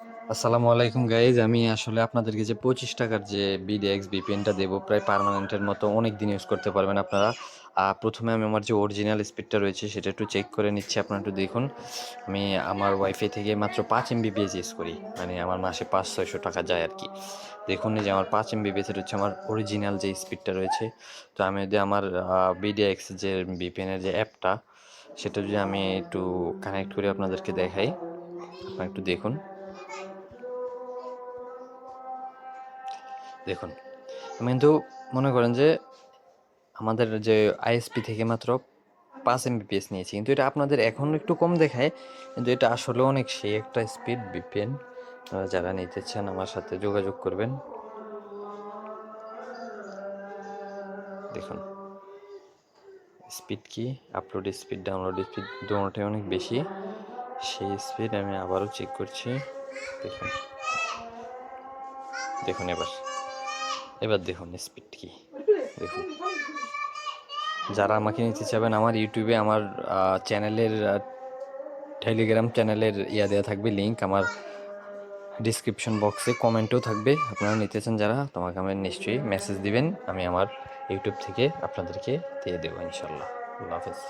আসসালামু আলাইকুম গাইজ আমি আসলে আপনাদেরকে যে পঁচিশ টাকার যে বিডিএক্স ভিপিএনটা দেবো প্রায় পার্মানেন্টের মতো অনেক দিন ইউজ করতে পারবেন আপনারা। প্রথমে আমি আমার যে অরিজিনাল স্পিডটা রয়েছে সেটা একটু চেক করে নিচ্ছি, আপনারা একটু দেখুন। আমি আমার ওয়াইফাই থেকে মাত্র পাঁচ এমবিপিএস ইউজ করি মানে আমার মাসে পাঁচ ছয়শো টাকা যায় আর কি। দেখুন যে আমার পাঁচ এমবিপিএস হচ্ছে আমার অরিজিনাল যে স্পিডটা রয়েছে, তো আমি যদি আমার বিডিএক্স যে ভিপিএনের যে অ্যাপটা সেটা যদি আমি একটু কানেক্ট করে আপনাদেরকে দেখাই, আপনারা একটু দেখুন। দেখুন আমি কিন্তু মনে করেন যে আমাদের যে আইএসপি থেকে মাত্র পাঁচ এমবিপিএস নিয়েছি, কিন্তু এটা আপনাদের এখন একটু কম দেখায়, কিন্তু এটা আসলে অনেক সেই একটা স্পিড বিপিএন যারা নিতে চান আমার সাথে যোগাযোগ করবেন। দেখুন স্পিড কি? আপলোড স্পিড ডাউনলোড স্পিড দুটোটাই অনেক বেশি। সেই স্পিড আমি আবারও চেক করছি। দেখুন দেখুন এবার। এবার দেখুন স্পিড কি। দেখুন। যারা আমাকে নিতে চাবেন আমার ইউটিউবে আমার চ্যানেলের টেলিগ্রাম চ্যানেলের ইয়া দেওয়া থাকবে লিঙ্ক আমার ডিসক্রিপশন বক্সে কমেন্টও থাকবে। আপনারা নিতে চান যারা, তোমাকে আমি নিশ্চয়ই মেসেজ দিবেন। আমি আমার ইউটিউব থেকে আপনাদেরকে দিয়ে দেবো, ইনশাল্লাহ। আল্লাহ হাফেজ।